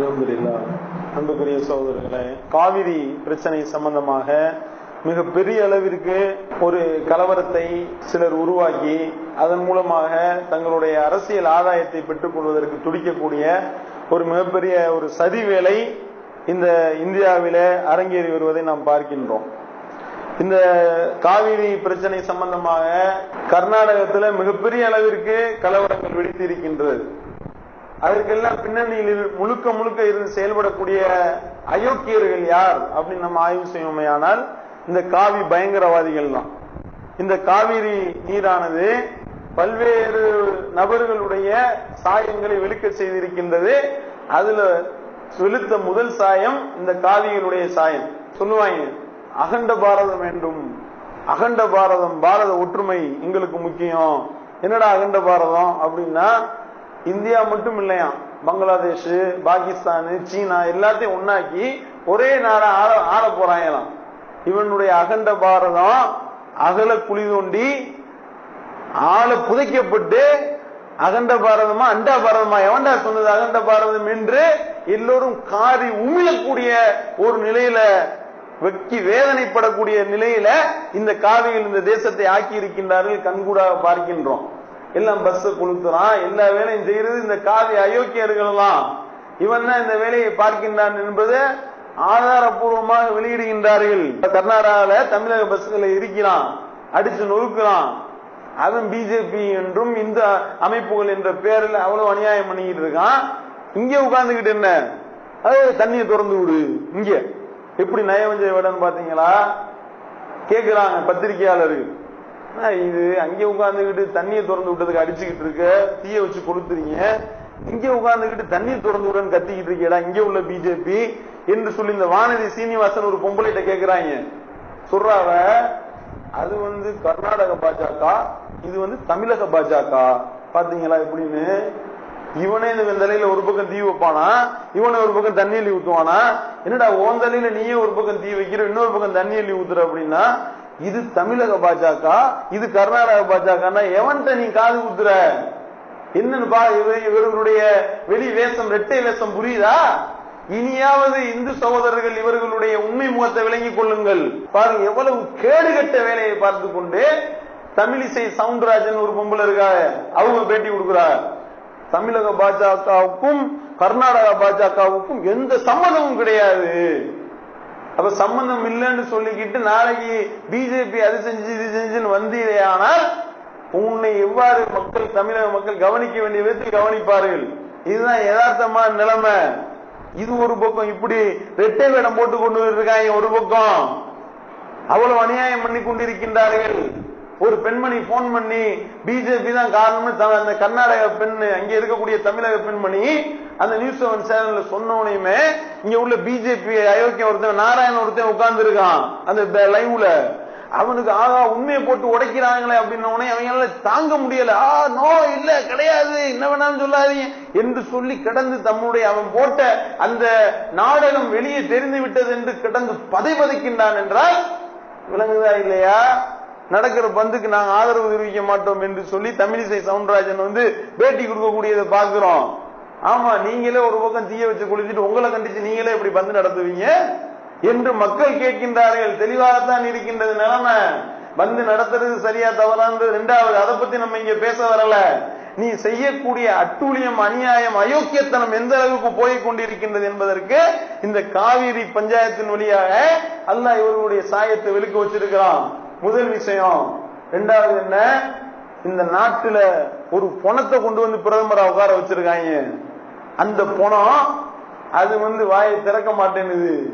அல்ஹம்துலில்லா அன்புக்குரிய சகோதரர்களே காவிரி பிரச்சனை சம்பந்தமாக மிக பெரிய அளவிற்கு ஒரு கலவரத்தை சிலர் உருவாக்கி அதன் மூலமாக தங்களுடைய அரசியல் ஆதாயத்தை பெற்றுக் கொள்வதற்கு துடிக்கக்கூடிய ஒரு மிகப்பெரிய ஒரு சதி வேலை இந்த இந்தியாவில அரங்கேறி வருவதை நாம் பார்க்கின்றோம். இந்த காவிரி பிரச்சனை சம்பந்தமாக கர்நாடகத்துல மிகப்பெரிய அளவிற்கு கலவரங்கள் வெடித்து இருக்கின்றது அதற்கெல்லாம் பின்னணியில் முழுக்க முழுக்க இருந்து செயல்படக்கூடிய அயோக்கியர்கள் யார் அப்படின்னு நம்ம ஆய்வு செய்வோமையானால் இந்த காவி பயங்கரவாதிகள் தான். இந்த காவிரி நீரானது பல்வேறு நபர்களுடைய சாயங்களை வெளுக்க செய்திருக்கின்றது. அதுல வெளுத்த முதல் சாயம் இந்த காவியினுடைய சாயம். சொல்லுவாங்க அகண்ட பாரதம் வேண்டும். அகண்ட பாரதம் பாரத ஒற்றுமை எங்களுக்கு முக்கியம். என்னடா அகண்ட பாரதம் அப்படின்னா இந்தியா மட்டும் இல்லையா? பங்களாதேஷ் பாகிஸ்தான் சீனா எல்லாத்தையும் ஒன்னாக்கி ஒரே நேரம் ஆள ஆள போறாங்களாம். இவனுடைய அகண்ட பாரதம் அகல குழி தோண்டி ஆள புதைக்கப்பட்டு அகண்ட பாரதமா அண்டா பாரதமா எவன்டா சொன்னது அகண்ட பாரதம் என்று எல்லோரும் காரி உமிழக்கூடிய ஒரு நிலையில வெக்கி வேதனைப்படக்கூடிய நிலையில இந்த காவியில் இந்த தேசத்தை ஆக்கி இருக்கின்றார்கள் கண்கூடாக பார்க்கின்றோம். எல்லாம் பஸ் கொளுத்துறான். எல்லா வேலையும் செய்யறது இந்த காவி அயோக்கியர்களெல்லாம். இவன் தான் இந்த வேலையை பார்க்கின்றான் என்பது ஆதாரபூர்வமாக வெளியிடுகின்றார்கள். கர்நாடகால தமிழக பஸ்களை இருக்கிறான். அடிச்சு நொறுக்கிறான். அவன் பிஜேபி என்றும் இந்த அமைப்புகள் என்ற பெயரில் அவ்வளவு அநியாயம் பண்ணிக்கிட்டு இருக்கான். இங்க உட்கார்ந்துகிட்டு என்ன? அது தண்ணியை திறந்து விடு. இங்க. எப்படி நயவஞ்ச விடன்னு பாத்தீங்களா கேக்குறாங்க பத்திரிகையாளர்கள். இது? அங்கே உட்காந்துக்கிட்டு தண்ணியை திறந்து விட்டதுக்கு அடிச்சுக்கிட்டு இருக்க? தீய வச்சு கொளுத்துறீங்க. இங்கே உட்காந்துக்கிட்டு தண்ணி திறந்து விடன்னு கத்திக்கிட்டு இருக்கீடா இங்கே உள்ள பிஜேபி என்று சொல்லி இந்த வானதி சீனிவாசன் ஒரு பொம்பளைகிட்ட கேட்கிறாங்க சொல்றாவ அது வந்து கர்நாடக பாஜக இது வந்து தமிழக பாஜக. பாத்தீங்களா எப்படின்னு? இவனே இந்த தலையில ஒரு பக்கம் தீ வைப்பானா? இவனை ஒரு பக்கம் தண்ணி அள்ளி ஊத்துவானா? என்னடா ஓன் தலையில நீயே ஒரு பக்கம் தீ வைக்கிற இன்னொரு பக்கம் தண்ணி அள்ளி ஊத்துற அப்படின்னா இது தமிழக பாஜக இது கர்நாடக பாஜக எவன்கிட்ட நீ காது குத்துற? என்னன்னு பா இவர்களுடைய வெளி வேஷம் ரெட்டை வேஷம் புரியுதா? இனியாவது இந்து சகோதரர்கள் இவர்களுடைய உண்மை முகத்தை விளங்கிக் கொள்ளுங்கள். பாருங்க எவ்வளவு கேடுகட்ட வேலையை பார்த்து கொண்டு தமிழிசை சவுண்டராஜன் ஒரு பொம்பளை இருக்கா அவங்க பேட்டி கொடுக்கிறார். தமிழக பாஜகவுக்கும் கர்நாடக பாஜகவுக்கும் எந்த சம்மதமும் கிடையாது. அப்ப சம்பந்தம் இல்லைன்னு சொல்லிக்கிட்டு நாளைக்கு பிஜேபி அது செஞ்சு இது செஞ்சுன்னு வந்தீரையானால் உன்னை எவ்வாறு மக்கள் தமிழக மக்கள் கவனிக்க வேண்டிய விதத்தில் கவனிப்பார்கள். இதுதான் யதார்த்தமான நிலைமை. இது ஒரு பக்கம் இப்படி ரெட்டை வேடம் போட்டு கொண்டு இருக்காங்க ஒரு பக்கம். அவ்வளவு அநியாயம் பண்ணி கொண்டிருக்கின்றார்கள். ஒரு பெண்மணி போன் பண்ணி பிஜேபி தான் காரணம்னு அந்த கர்நாடக பெண் அங்க இருக்கக்கூடிய தமிழக பெண்மணி அந்த நியூஸ் செவன் சேனல்ல சொன்னோனையுமே இங்க உள்ள பிஜேபி அயோக்கியம் ஒருத்தன் நாராயணன் ஒருத்தன் உட்கார்ந்து இருக்கான் அந்த லைவ்ல அவனுக்கு ஆகா உண்மையை போட்டு உடைக்கிறாங்களே அப்படின்னோடனே அவங்களால தாங்க முடியல. ஆ நோ இல்ல கிடையாது என்ன வேணாலும் சொல்லாதீங்க என்று சொல்லி கிடந்து தம்முடைய அவன் போட்ட அந்த நாடகம் வெளியே தெரிந்து விட்டது என்று கிடந்து பதை பதைக்கின்றான் என்றால் விளங்குதா இல்லையா? நடக்கிற பந்துக்கு நாங்க ஆதரவு தெரிவிக்க மாட்டோம் என்று சொல்லி தமிழிசை சவுண்டராஜன் வந்து பேட்டி கொடுக்கக்கூடியதை பாக்குறோம் ஆமா நீங்களே ஒரு பக்கம் தீய வச்சு குளிச்சுட்டு உங்களை கண்டிச்சு நீங்களே இப்படி பந்து நடத்துவீங்க? என்று மக்கள் கேட்கின்றார்கள். தெளிவாகத்தான் இருக்கின்றது நிலைமை. வந்து நடத்துறது சரியா தவறான்றது ரெண்டாவது அதை பத்தி நம்ம இங்க பேச வரல. நீ செய்யக்கூடிய அட்டூழியம் அநியாயம் அயோக்கியத்தனம் எந்த அளவுக்கு போய் கொண்டிருக்கின்றது என்பதற்கு இந்த காவிரி பஞ்சாயத்தின் வழியாக அல்லாஹ் இவர்களுடைய சாயத்தை வெளுக்க வச்சிருக்கிறான். முதல் விஷயம். ரெண்டாவது என்ன? இந்த நாட்டுல ஒரு பணத்தை கொண்டு வந்து பிரதமரை உட்கார வச்சிருக்காங்க. அந்த பணம் அது வந்து வாயை திறக்க மாட்டேன்னு